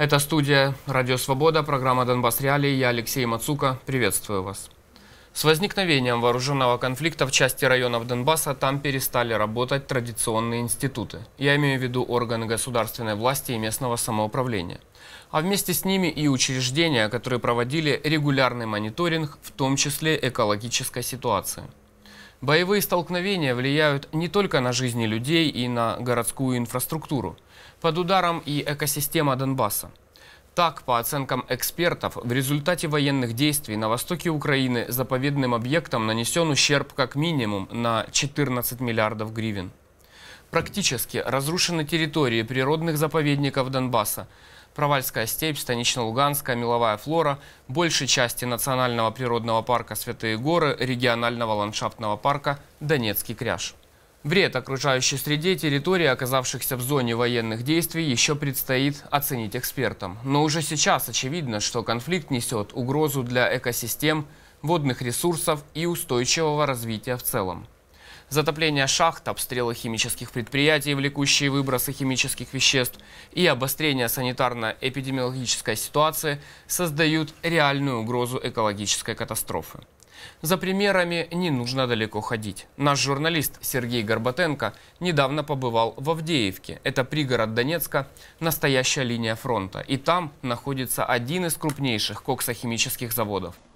Это студия «Радио Свобода», программа «Донбасс Реалии». Я Алексей Мацука. Приветствую вас. С возникновением вооруженного конфликта в части районов Донбасса там перестали работать традиционные институты. Я имею в виду органы государственной власти и местного самоуправления. А вместе с ними и учреждения, которые проводили регулярный мониторинг, в том числе экологической ситуации. Боевые столкновения влияют не только на жизни людей и на городскую инфраструктуру. Под ударом и экосистема Донбасса. Так, по оценкам экспертов, в результате военных действий на востоке Украины заповедным объектам нанесен ущерб как минимум на 14 миллиардов гривен. Практически разрушены территории природных заповедников Донбасса, Провальская степь, Станично-Луганская, Меловая флора, большей части Национального природного парка Святые горы, регионального ландшафтного парка Донецкий кряж. Вред окружающей среде территории, оказавшихся в зоне военных действий, еще предстоит оценить экспертам. Но уже сейчас очевидно, что конфликт несет угрозу для экосистем, водных ресурсов и устойчивого развития в целом. Затопление шахт, обстрелы химических предприятий, влекущие выбросы химических веществ и обострение санитарно-эпидемиологической ситуации создают реальную угрозу экологической катастрофы. За примерами не нужно далеко ходить. Наш журналист Сергей Горбатенко недавно побывал в Авдеевке. Это пригород Донецка, настоящая линия фронта. И там находится один из крупнейших коксохимических заводов –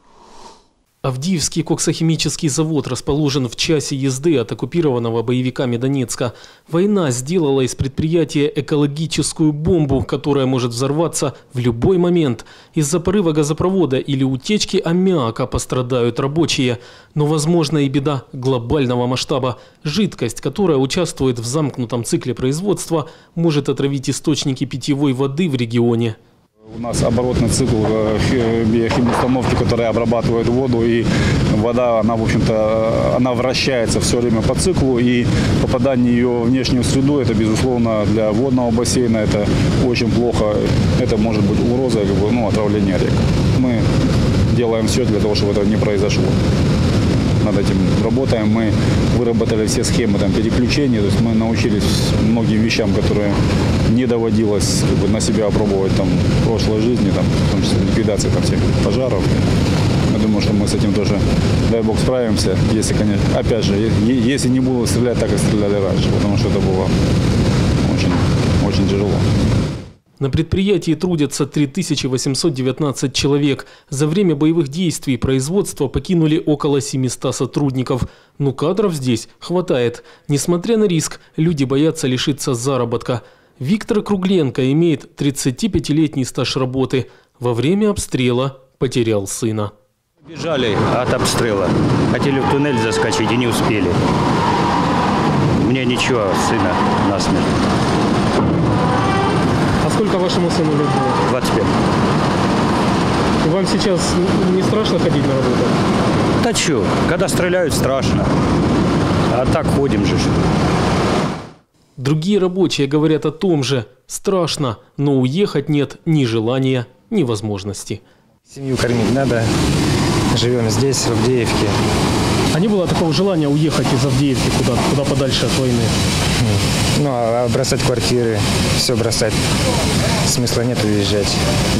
Авдеевский коксохимический завод расположен в часе езды от оккупированного боевиками Донецка. Война сделала из предприятия экологическую бомбу, которая может взорваться в любой момент. Из-за порыва газопровода или утечки аммиака пострадают рабочие. Но возможна и беда глобального масштаба. Жидкость, которая участвует в замкнутом цикле производства, может отравить источники питьевой воды в регионе. У нас оборотный цикл э, биохимустановки, которая обрабатывает воду, и вода, она, в общем-то, она вращается все время по циклу, и попадание ее в внешнюю среду, это, безусловно, для водного бассейна, это очень плохо, это может быть угроза, как бы, ну, отравления рек. Мы делаем все для того, чтобы этого не произошло Над этим работаем. Мы выработали все схемы там, переключения, то есть мы научились многим вещам, которые не доводилось как бы, на себя опробовать там, в прошлой жизни, там, в том числе ликвидации там, всех пожаров. Я думаю, что мы с этим тоже, дай бог, справимся, если, конечно, опять же, если не будут стрелять так, как стреляли раньше, потому что это было очень, очень тяжело. На предприятии трудятся 3819 человек. За время боевых действий производство покинули около 700 сотрудников. Но кадров здесь хватает. Несмотря на риск, люди боятся лишиться заработка. Виктор Кругленко имеет 35-летний стаж работы. Во время обстрела потерял сына. Бежали от обстрела. Хотели в туннель заскочить и не успели. Мне ничего, сына насмерть. Вашему сыну лет было? 25. И вам сейчас не страшно ходить на работу? Да что, когда стреляют, страшно. А так ходим же. Другие рабочие говорят о том же. Страшно, но уехать нет ни желания, ни возможности. Семью кормить надо. Живем здесь, в Авдеевке. А не было такого желания уехать из Авдеевки куда-то, куда подальше от войны? Ну, а бросать квартиры, все бросать. Смысла нет уезжать.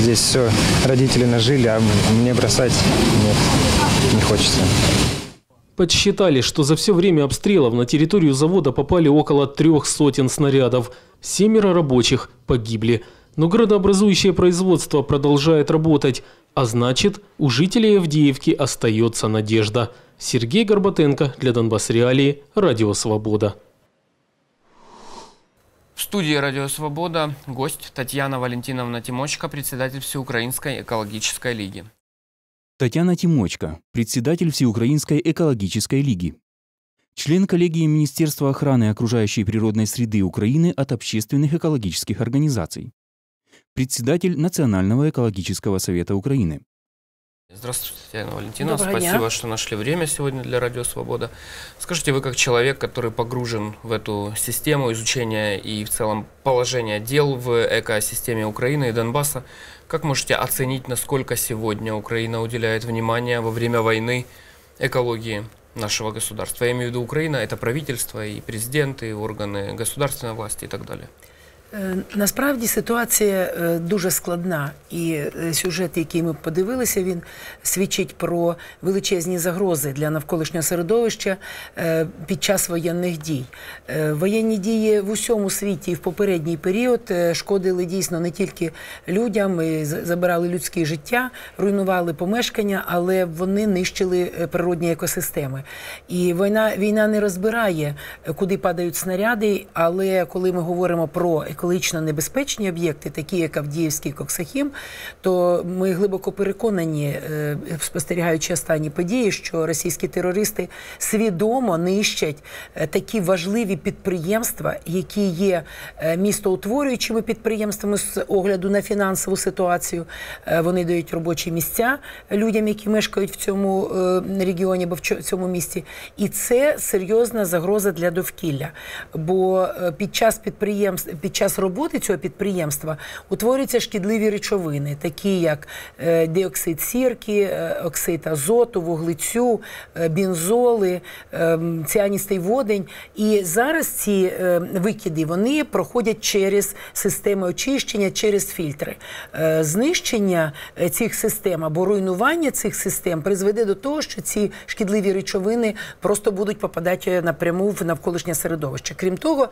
Здесь все, родители нажили, а мне бросать нет, не хочется. Подсчитали, что за все время обстрелов на территорию завода попали около трех сотен снарядов. Семеро рабочих погибли. Но градообразующее производство продолжает работать, а значит, у жителей Авдеевки остается надежда – Сергей Горбатенко для Донбасс Реалии, Радио Свобода. В студии «Радио Свобода» гость Татьяна Валентиновна Тимочка, председатель Всеукраинской экологической лиги. Татьяна Тимочка, председатель Всеукраинской экологической лиги. Член коллегии Министерства охраны окружающей природной среды Украины от общественных экологических организаций. Председатель Национального экологического совета Украины. Здравствуйте, Татьяна Валентиновна. Доброго Спасибо, дня. что нашли время сегодня для Радио Свобода. Скажите, вы как человек, который погружен в эту систему изучения и в целом положения дел в экосистеме Украины и Донбасса, как можете оценить, насколько сегодня Украина уделяет внимание во время войны экологии нашего государства? Я имею в виду Украина, это правительство и президенты, и органы государственной власти и так далее. Е, Насправді ситуація е, дуже складна, і е, сюжет, який ми подивилися, він свідчить про величезні загрози для навколишнього середовища під час воєнних дій. Воєнні дії в усьому світі і в попередній період шкодили дійсно не тільки людям, забирали людське життя, руйнували помешкання, але вони нищили природні екосистеми. І війна, війна не розбирає, куди падають снаряди, але коли ми говоримо про екологічно небезпечні об'єкти, такі як Авдіївський Коксахім, то ми глибоко переконані, е, спостерігаючи останні події, що російські терористи свідомо нищать е, такі важливі підприємства, які є е, містоутворюючими підприємствами з огляду на фінансову ситуацію. Вони дають робочі місця людям, які мешкають в цьому регіоні або в цьому місті. І це серйозна загроза для довкілля. Бо під час підприємств, під час роботи цього підприємства утворюються шкідливі речовини, такі як е, діоксид сірки, е, оксид азоту, вуглецю, е, бензоли, ціаністий водень. І зараз ці викиди вони проходять через системи очищення, через фільтри. Знищення цих систем або руйнування цих систем призведе до того, що ці шкідливі речовини просто будуть попадати напряму в навколишнє середовище. Крім того,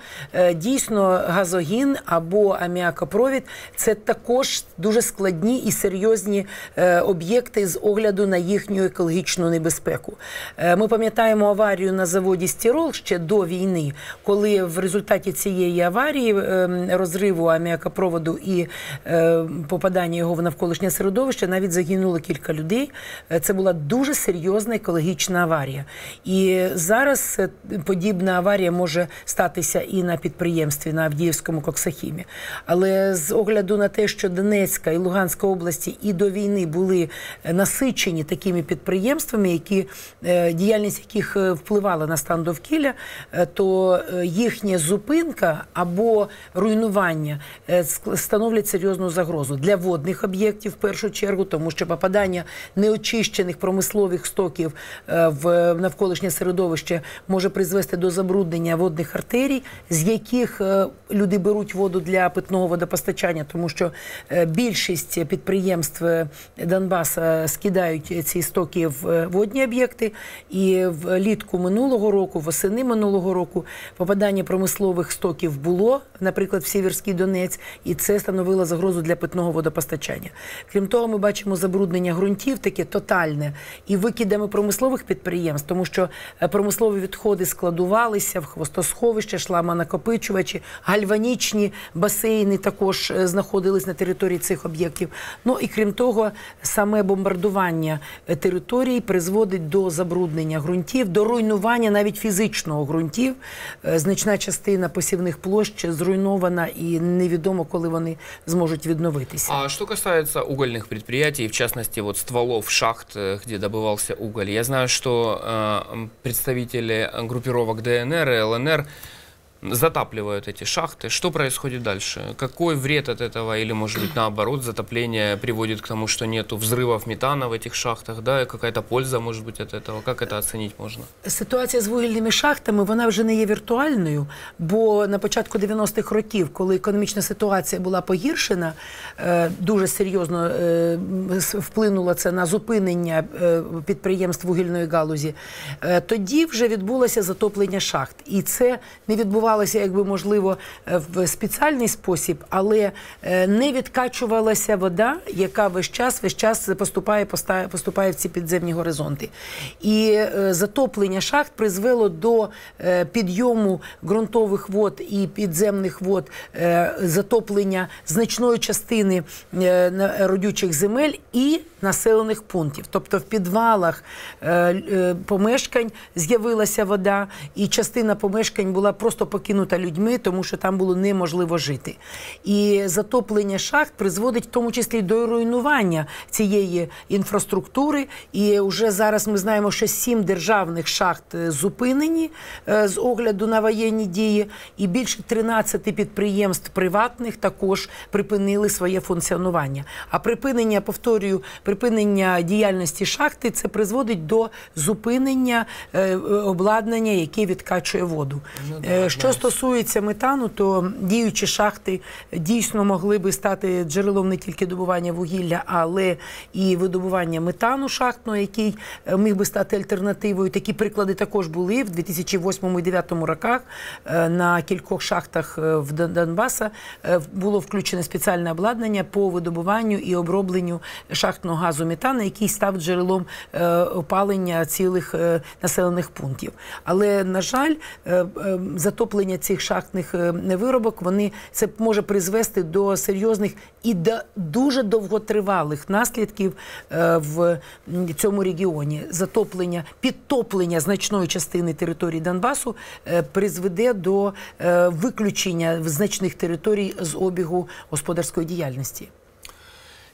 дійсно газогін або аміакопровід це також дуже складні і серйозні е, об'єкти з огляду на їхню екологічну небезпеку. Е, Ми пам'ятаємо аварію на заводі Стірол ще до війни, коли в результаті цієї аварії е, розриву аміакопроводу і попадання його в навколишнє середовище навіть загинуло кілька людей. Це була дуже серйозна екологічна аварія. І зараз подібна аварія може статися і на підприємстві на Авдіївському коксахімі. Але з огляду на те, що Донецька і Луганська області і до війни були е, насичені такими підприємствами, які е, діяльність яких е, впливала на стан довкілля, то їхня зупинка або руйнування становлять серйозну загрозу для водних об'єктів в першу чергу, тому що попадання неочищених промислових стоків в навколишнє середовище може призвести до забруднення водних артерій, з яких люди беруть воду для питного водопостачання, тому що е, більшість підприємств е, Донбаса скидають ці стоки в е, водні об'єкти. І влітку минулого року, восени минулого року, попадання промислових стоків було, наприклад, в Сіверський Донець, і це становило загрозу для питного водопостачання. Крім того, ми бачимо забруднення ґрунтів таке тотальне і викидами промислових підприємств, тому що промислові відходи складувалися в хвостосховища, шламонакопичувачі, гальванічні басейни також е, знаходились на території цих об'єктів. Ну і крім того, саме бомбардування е, територій призводить до забруднення ґрунтів, до руйнування навіть фізичного ґрунтів. Е, Значна частина посівних площ зруйнована і невідомо, коли вони зможуть відновитися. А что касается угольных предприятий, в частности вот стволов шахт, э, где добывался уголь, я знаю, что э, м, представители группировок ДНР и ЛНР затапливают эти шахты. Что происходит дальше? Какой вред от этого, или может быть наоборот, затопление приводит к тому, что нету взрывов метана в этих шахтах, да, и какая-то польза может быть от этого? Как это оценить можно? Ситуація з вугільними шахтами вона вже не є віртуальною, бо на початку 90-х років, коли економічна ситуація була погіршена, е, дуже серйозно е, с- вплинуло це на зупинення е, підприємств вугільної галузі. е, Тоді вже відбулося затоплення шахт, і це не відбувалося, якби можливо, е, в спеціальний спосіб, але е, не відкачувалася вода, яка весь час весь час поступає, поступає в ці підземні горизонти. І е, затоплення шахт призвело до підйому ґрунтових вод і підземних вод, затоплення значної частини родючих земель і населених пунктів. Тобто в підвалах помешкань з'явилася вода, і частина помешкань була просто покинута людьми, тому що там було неможливо жити. І затоплення шахт призводить в тому числі до руйнування цієї інфраструктури. І вже зараз ми знаємо, що сім державних шахт е, зупинені е, з огляду на воєнні дії, і більше 13 підприємств приватних також припинили своє функціонування. А припинення, повторюю, припинення діяльності шахти це призводить до зупинення е, обладнання, яке відкачує воду. Ну да, Що. Стосується метану, то діючі шахти дійсно могли би стати джерелом не тільки добування вугілля, але і видобування метану шахтного, який е, міг би стати альтернативою. Такі приклади також були в 2008 і 2009 роках. е, На кількох шахтах е, в Дон- Донбаса було включене спеціальне обладнання по видобуванню і обробленню шахтного газу метану, який став джерелом опалення цілих населених пунктів. Але на жаль, е, е, цих шахтних е, виробок вони це може призвести до серйозних і до дуже довготривалих наслідків е, в цьому регіоні. Затоплення, підтоплення значної частини території Донбасу е, призведе до е, виключення значних територій з обігу господарської діяльності.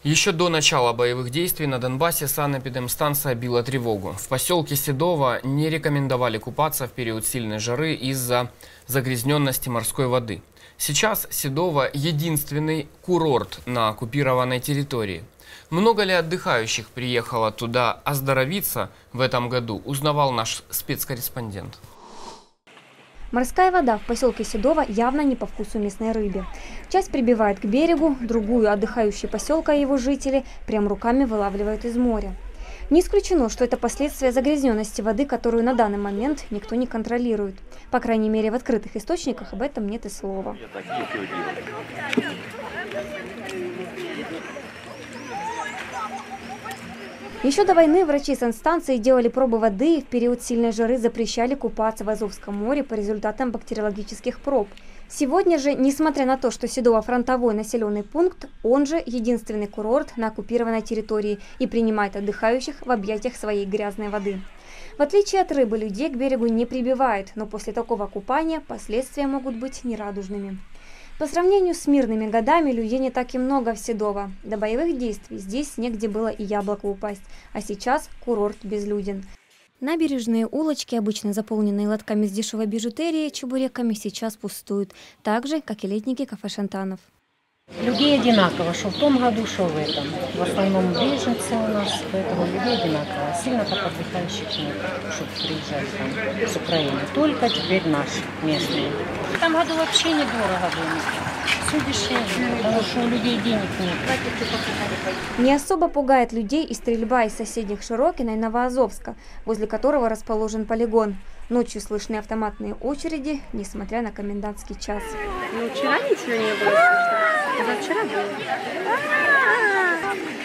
Еще до начала боевых действий на Донбассе санэпидемстанция била тревогу. В поселке Седово не рекомендовали купаться в период сильной жары из-за загрязненности морской воды. Сейчас Седово – единственный курорт на оккупированной территории. Много ли отдыхающих приехало туда оздоровиться в этом году, узнавал наш спецкорреспондент. Морская вода в поселке Седово явно не по вкусу местной рыбе. Часть прибивает к берегу, другую отдыхающие поселка и его жители прям руками вылавливают из моря. Не исключено, что это последствия загрязненности воды, которую на данный момент никто не контролирует. По крайней мере, в открытых источниках об этом нет и слова. Еще до войны врачи санстанции делали пробы воды и в период сильной жары запрещали купаться в Азовском море по результатам бактериологических проб. Сегодня же, несмотря на то, что Седово фронтовой населенный пункт, он же единственный курорт на оккупированной территории и принимает отдыхающих в объятиях своей грязной воды. В отличие от рыбы, людей к берегу не прибивает, но после такого купания последствия могут быть нерадужными. По сравнению с мирными годами людей не так и много в Седово. До боевых действий здесь негде было и яблоко упасть, а сейчас курорт безлюден. Набережные улочки, обычно заполненные лотками с дешевой бижутерией, чебуреками, сейчас пустуют, так же, как и летники кафе «Шантанов». Людей одинаково, что в том году, что в этом. В основном беженцы у нас, поэтому людей одинаково. Сильно так отдыхающих нет, чтобы приезжали там с Украины. Только теперь наши местные. В том году вообще недорого было. Все дешевле, потому что у людей денег нет. Не особо пугает людей и стрельба из соседних Широкина и Новоазовска, возле которого расположен полигон. Ночью слышны автоматные очереди, несмотря на комендантский час. Ну, вчера ничего не было слышно. Позавчера было.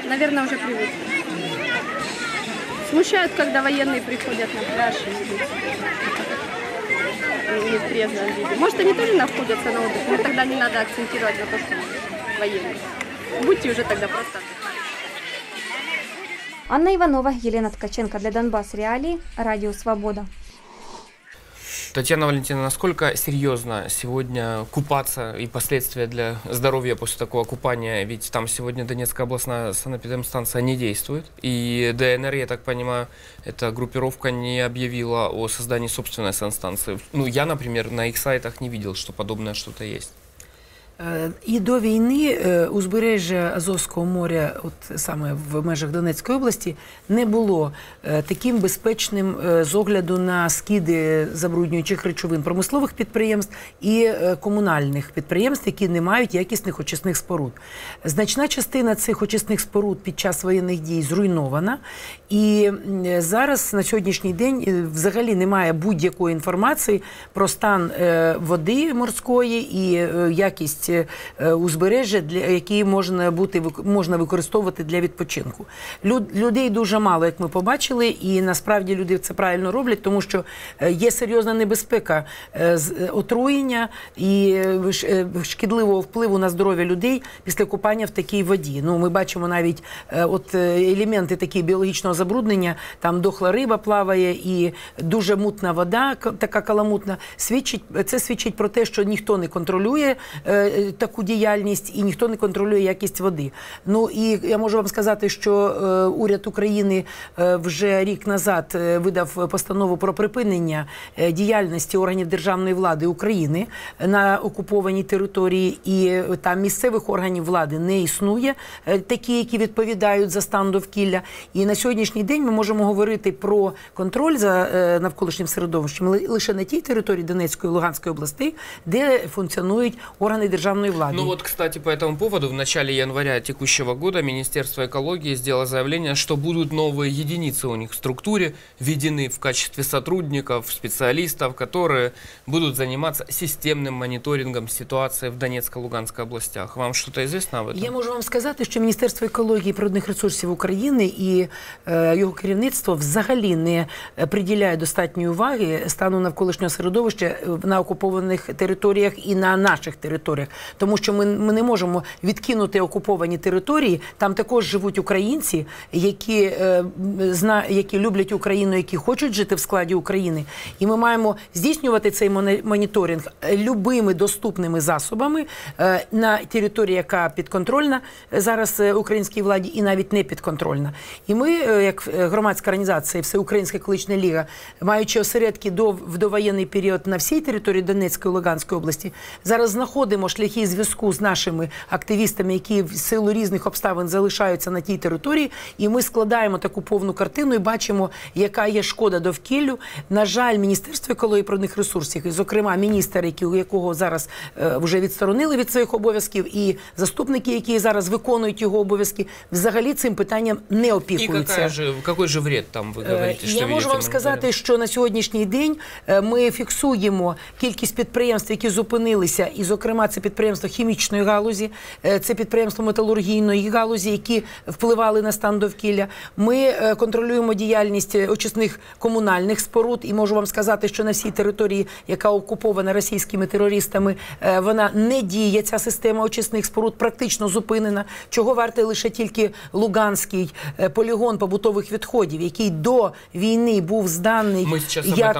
Наверное, уже привыкли. Смущают, когда военные приходят на пляж и не в трезвом виде. Может, они тоже находятся на отдыхе, но тогда не надо акцентировать на то, что военные. Будьте уже тогда просто. Анна Иванова, Елена Ткаченко для Донбасс Реалии, Радио Свобода. Татьяна Валентиновна, насколько серьезно сегодня купаться и последствия для здоровья после такого купания? Ведь там сегодня Донецкая областная санэпидемстанция не действует. И ДНР, я так понимаю, эта группировка не объявила о создании собственной санстанции. Ну, я, например, на их сайтах не видел, что подобное что-то есть. Е, І до війни е, узбережжя Азовського моря, от саме в межах Донецької області, не було е, таким безпечним з огляду на скиди забруднюючих речовин промислових підприємств і комунальних підприємств, які не мають якісних очисних споруд. Значна частина цих очисних споруд під час воєнних дій зруйнована, і зараз на сьогоднішній день взагалі немає будь-якої інформації про стан води морської і якість е, узбережжя, для які можна бути можна використовувати для відпочинку. Люд, людей дуже мало, як ми побачили, і насправді люди це правильно роблять, тому що е, є серйозна небезпека е, з- отруєння і шкідливого впливу на здоров'я людей після купання в такій воді. Ну, ми бачимо навіть от елементи такі біологічного забруднення, там дохла риба плаває і дуже мутна вода, така каламутна. Свідчить це свідчить про те, що ніхто не контролює таку діяльність, і ніхто не контролює якість води. Ну і я можу вам сказати, що е, уряд України е, вже рік назад е, видав постанову про припинення е, діяльності органів державної влади України на окупованій території, і е, там місцевих органів влади не існує, е, такі, які відповідають за стан довкілля. І на сьогоднішній день ми можемо говорити про контроль за е, навколишнім середовищем ли- лише на тій території Донецької і Луганської областей, де функціонують органи державної влади. Ну вот, кстати, по этому поводу в начале января текущего года Министерство экологии сделало заявление, что будут новые единицы у них в структуре введены в качестве сотрудников, специалистов, которые будут заниматься системным мониторингом ситуации в Донецко-Луганской областях. Вам что-то известно об этом? Я можу вам сказати, що Міністерство екології і природних ресурсів України і е, його керівництво взагалі не е, приділяє достатньої уваги стану навколишнього середовища е, на окупованих територіях і на наших територіях, тому що ми, ми не можемо відкинути окуповані території. Там також живуть українці, які е, зна, які люблять Україну, які хочуть жити в складі України, і ми маємо здійснювати цей моніторинг е, любими доступними засобами е, на території, яка підконтрольна е, зараз е, українській владі, і навіть не підконтрольна. І ми, е, як громадська організація, Всеукраїнська екологічна ліга, маючи осередки до в довоєнний період на всій території Донецької Луганської області, зараз знаходимо шляхи зв'язку з нашими активістами, які в силу різних обставин залишаються на тій території, і ми складаємо таку повну картину і бачимо, яка є шкода довкіллю. На жаль, Міністерство екології і природних ресурсів, і, зокрема, міністр, який- якого зараз е, вже відсторонили від своїх обов'язків, і заступники, які зараз виконують його обов'язки, взагалі цим питанням не опікуються. какая же, какой же вред там, вы Е, говорите, что Я можу вам сказати, що на сьогоднішній день е, ми фіксуємо кількість підприємств, які зупинилися, і, зокрема, це підприємства хімічної галузі, е, це підприємства металургійної галузі, які впливали на стан довкілля. Ми е, контролюємо діяльність е, очисних комунальних споруд, і можу вам сказати, що на всій території, яка окупована російськими терористами, вона не діє. Ця система очисних споруд практично зупинена. Чого вартий лише тільки Луганський полігон побутових відходів, який до війни був зданий Ми як,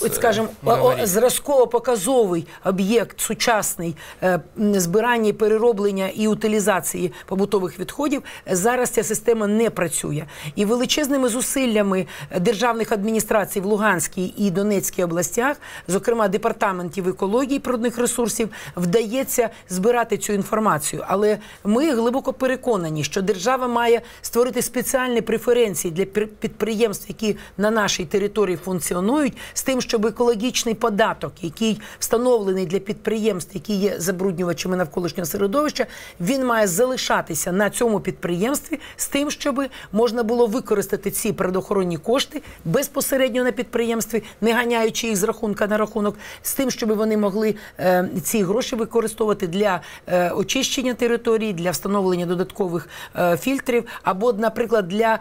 от, скажімо, е, зразково-показовий об'єкт сучасний е, збирання, перероблення і утилізації побутових відходів. Зараз ця система не працює. І величезними зусиллями державних адміністрацій в Луганській і Донецькій областях, зокрема департаментів екології природних ресурсів, вдається збирати цю інформацію. Але ми глибоко переконані, що держава має створити спеціальні преференції для підприємств, які на нашій території функціонують, з тим, щоб екологічний податок, який встановлений для підприємств, які є забруднювачами навколишнього середовища, він має залишатися на цьому підприємстві з тим, щоб можна було використати ці природоохоронні кошти безпосередньо на підприємстві, не ганяючи їх з рахунка на рахунок, з тим, щоб вони могли е, ці гроші використовувати для е, очищення території, для встановлення додаткових е, фільтрів, або, наприклад, для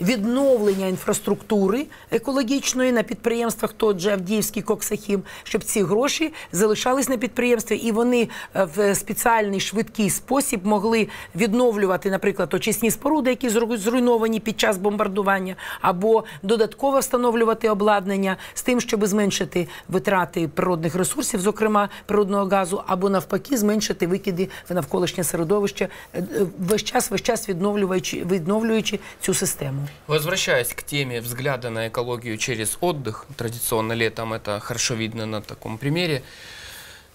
відновлення інфраструктури екологічної на підприємствах, тот же Авдіївський Коксахім, щоб ці гроші залишались на підприємстві і вони е, в спеціальний швидкий спосіб могли відновлювати, наприклад, очисні споруди, які зру- зруйновані під час бомбардування, або додатково встановлювати обладнання з тим, щоб зменшити витрати природних ресурсів, зокрема природного газу, або навпаки, зменшити викиди в навколишнє середовище, е, е, весь час, весь час відновлюючи, відновлюючи цю систему. Возвращаясь к теме взгляда на экологию через отдых, традиционно летом это хорошо видно на таком примере,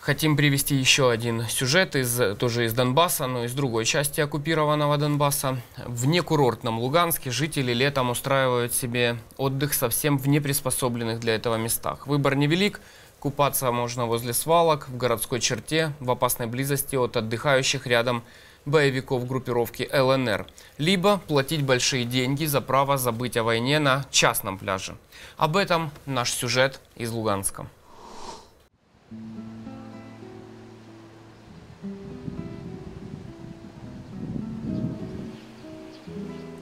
Хотим привести еще один сюжет из, тоже из Донбасса, но из другой части оккупированного Донбасса. В некурортном Луганске жители летом устраивают себе отдых совсем в неприспособленных для этого местах. Выбор невелик, купаться можно возле свалок, в городской черте, в опасной близости от отдыхающих рядом боевиков группировки ЛНР, либо платить большие деньги за право забыть о войне на частном пляже. Об этом наш сюжет из Луганска.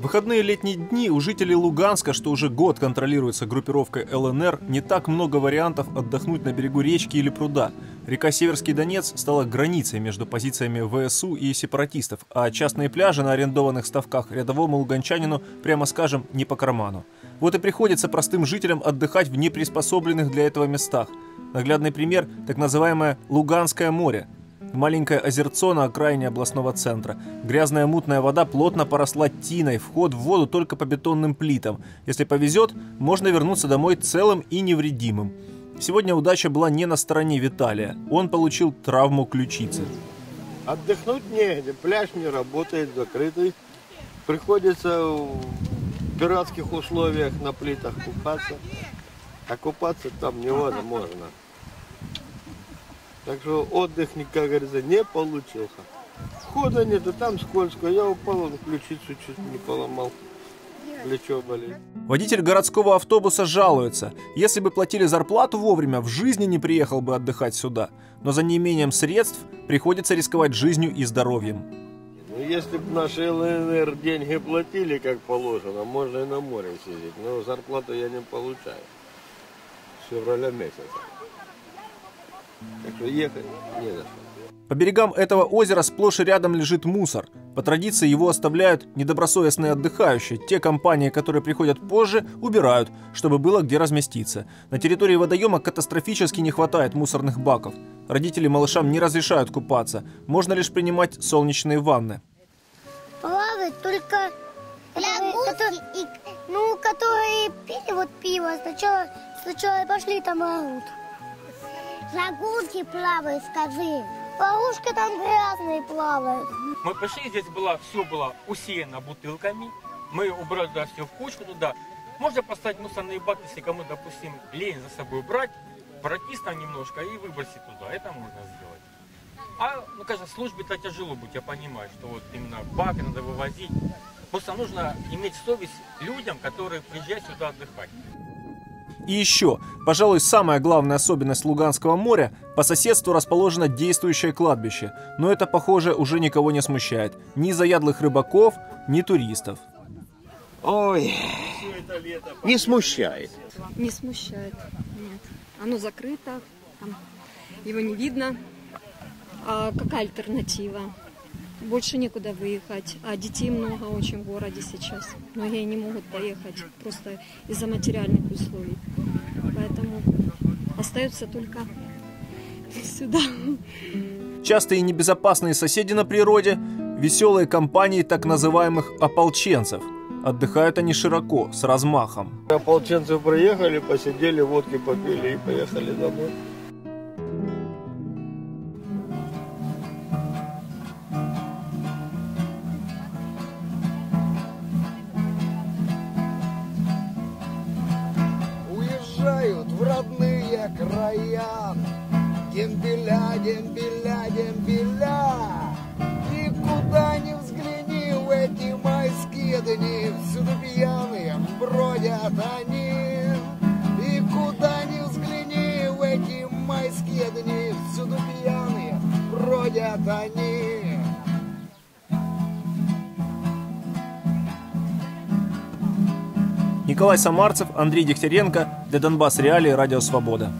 Выходные летние дни у жителей Луганска, что уже год контролируется группировкой ЛНР, не так много вариантов отдохнуть на берегу речки или пруда. Река Северский Донец стала границей между позициями ВСУ и сепаратистов, а частные пляжи на арендованных ставках рядовому луганчанину, прямо скажем, не по карману. Вот и приходится простым жителям отдыхать в неприспособленных для этого местах. Наглядный пример – так называемое Луганское море. Маленькое озерцо на окраине областного центра. Грязная мутная вода плотно поросла тиной, вход в воду только по бетонным плитам. Если повезет, можно вернуться домой целым и невредимым. Сегодня удача была не на стороне Виталия. Он получил травму ключицы. Отдохнуть негде, пляж не работает, закрытый. Приходится в пиратских условиях на плитах купаться. А купаться там невозможно. Так что отдых, как говорится, не получился. Хода нет, а там скользко. Я упал, ключицу чуть не поломал. Плечо болит. Водитель городского автобуса жалуется. Если бы платили зарплату вовремя, в жизни не приехал бы отдыхать сюда. Но за неимением средств приходится рисковать жизнью и здоровьем. Ну, если бы наши ЛНР деньги платили, как положено, можно и на море сидеть. Но зарплату я не получаю. С февраля месяца. Так что ехать не за что. По берегам этого озера сплошь и рядом лежит мусор. По традиции его оставляют недобросовестные отдыхающие. Те компании, которые приходят позже, убирают, чтобы было где разместиться. На территории водоема катастрофически не хватает мусорных баков. Родители малышам не разрешают купаться. Можно лишь принимать солнечные ванны. Плавать только... Которые, и, ну, которые пили вот пиво, сначала, сначала пошли там орут. Загулки плавают, скажи. Ловушка там грязные плавают. Мы пришли, здесь было, все было усеяно бутылками. Мы убрали туда все в кучку туда. Можно поставить мусорные баки, если кому, допустим, лень за собой брать, пройтись там немножко и выбросить туда. Это можно сделать. А, ну, конечно, службе-то тяжело будет, я понимаю, что вот именно бак надо вывозить. Просто нужно иметь совесть людям, которые приезжают сюда отдыхать. И еще, пожалуй, самая главная особенность Луганского моря – по соседству расположено действующее кладбище. Но это, похоже, уже никого не смущает. Ни заядлых рыбаков, ни туристов. Ой, не смущает. Не смущает, нет. Оно закрыто, там его не видно. А какая альтернатива? Больше некуда выехать, а детей много очень в городе сейчас. Многие не могут поехать просто из-за материальных условий. Поэтому остается только сюда. Частые и небезопасные соседи на природе – веселые компании так называемых ополченцев. Отдыхают они широко, с размахом. Ополченцы приехали, посидели, водки попили и поехали домой. Николай Самарцев, Андрей Дегтяренко. Для Донбасс Реалии. Радио Свобода.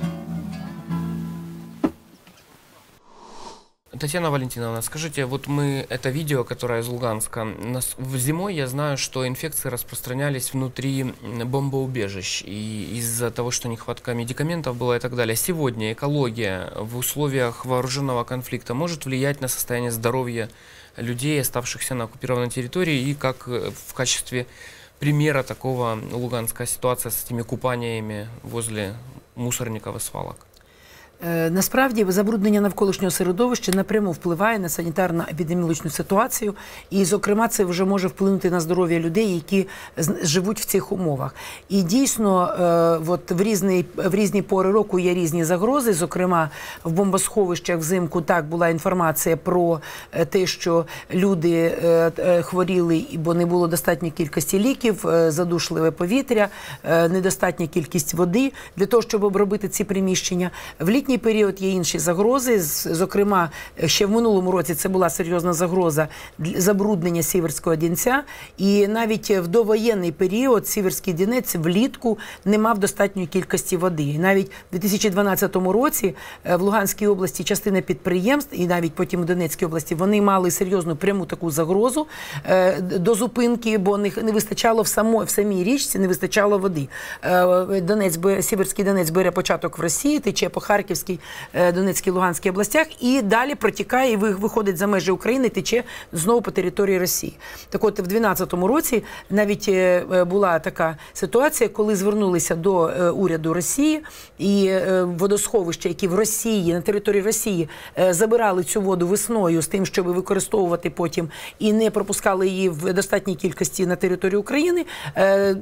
Татьяна Валентиновна, скажите, вот мы это видео, которое из Луганска, нас, в зимой я знаю, что инфекции распространялись внутри бомбоубежищ и из-за того, что нехватка медикаментов была и так далее. Сегодня экология в условиях вооруженного конфликта может влиять на состояние здоровья людей, оставшихся на оккупированной территории и как э, в качестве примера такого луганская ситуация с этими купаниями возле мусорников и свалок? Е, Насправді забруднення навколишнього середовища напряму впливає на санітарно-епідеміологічну ситуацію, і, зокрема, це вже може вплинути на здоров'я людей, які живуть в цих умовах. І дійсно, е, от в різні, в різні пори року є різні загрози. Зокрема, в бомбосховищах взимку так була інформація про е, те, що люди хворіли, бо не було достатньої кількості ліків, задушливе повітря, недостатня кількість води для того, щоб обробити ці приміщення. В літній період є інші загрози. Зокрема, ще в минулому році це була серйозна загроза забруднення Сіверського Дінця. І навіть в довоєнний період Сіверський Дінець влітку не мав достатньої кількості води. І навіть в 2012 році е, в Луганській області частина підприємств, і навіть потім в Донецькій області, вони мали серйозну пряму таку загрозу е, до зупинки, бо не, вистачало в самої в самій річці, не вистачало води. Е, Донець, Сіверський Донець бере початок в Росії, тече по Харківській Харківській, е, Донецькій, Луганській областях, і далі протікає і виходить за межі України, тече знову по території Росії. Так от в 2012 році навіть е, е, була така ситуація, коли звернулися до уряду Росії і водосховища, які в Росії на території Росії забирали цю воду весною з тим, щоб використовувати потім і не пропускали її в достатній кількості на територію України.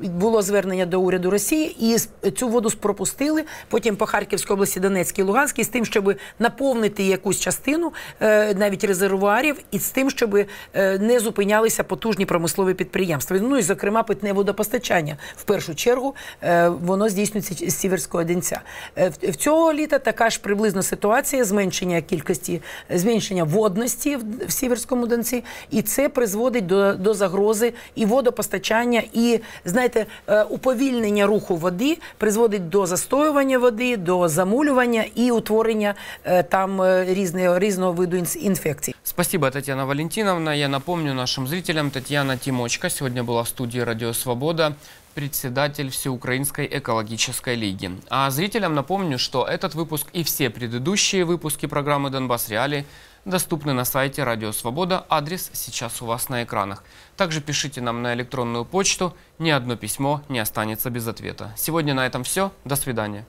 Було звернення до уряду Росії, і цю воду пропустили потім по Харківській області, Донецькій, Луганській, з тим, щоб наповнити якусь частину е, навіть резервуарів, і з тим, щоб е, не зупинялися потужні промислові підприємства. Ну і зокрема питне водопостачання. В першу чергу е, воно здійснюється з Сіверського Донця. Е, В цього літа така ж приблизно ситуація зменшення кількості, зменшення водності в, Сіверському Донці, і це призводить до, до загрози і водопостачання, і знаєте, уповільнення руху води призводить до застоювання води, до замулювання і утворення е, там е, різного, різного виду інс- інфекцій. Спасибо, Татьяна Валентиновна. Я напомню нашим зрителям, Татьяна Тимочка сегодня была в студии «Радио Свобода», председатель Всеукраинской экологической лиги. А зрителям напомню, что этот выпуск и все предыдущие выпуски программы «Донбасс Реалии» доступны на сайте «Радио Свобода». Адрес сейчас у вас на экранах. Также пишите нам на электронную почту. Ни одно письмо не останется без ответа. Сегодня на этом все. До свидания.